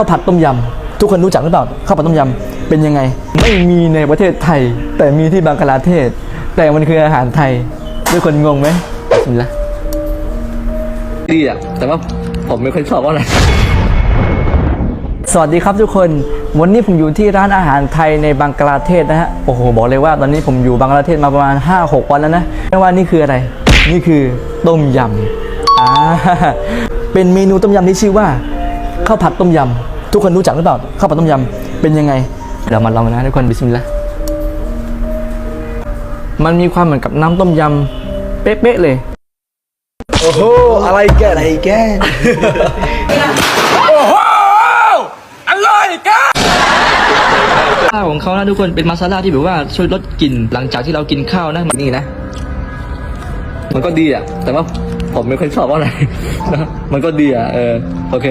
ข้าวผัดต้มยำทุกคนรู้จักหรือเปล่าข้าวผัดต้มยำเป็นยังไง ไม่มีในประเทศไทย แต่มีที่บังกลาเทศ แต่มันคืออาหารไทยทุกคนงงไหมบิสมิลลาห์ดีอะแต่ว่าผมไม่ค่อยชอบว่าอะไรสวัสดีครับทุกคน วันนี้ผมอยู่ที่ร้านอาหารไทยในบังกลาเทศนะฮะโอ้โหบอกเลยว่าตอนนี้ผมอยู่บังกลาเทศมาประมาณ 5-6 วันแล้วนะไม่ว่านี่คืออะไร นี่คือต้มยำอ่าเป็นเมนูต้มยำที่ชื่อว่า ข้าวผัดต้มยำทุกคนรู้จักหรือเปล่าข้าวผัดต้มยำเป็นยังไงเดี๋ยวมาลองนะทุกคนบิสมิลลาห์มันมีความเหมือนกับน้ำต้มยำเป๊ะๆเลย โอ้โห อะไรแกอะไรแกข้าวของเขานะทุกคนเป็นมาซาลาที่แบบว่าช่วยลดกลิ่นหลังจากที่เรากินข้าวนะนี่นะ มันก็ดีอะ แต่ว่าผมไม่ค่อยชอบว่าอะไร มันก็ดีอะ เออ โอเค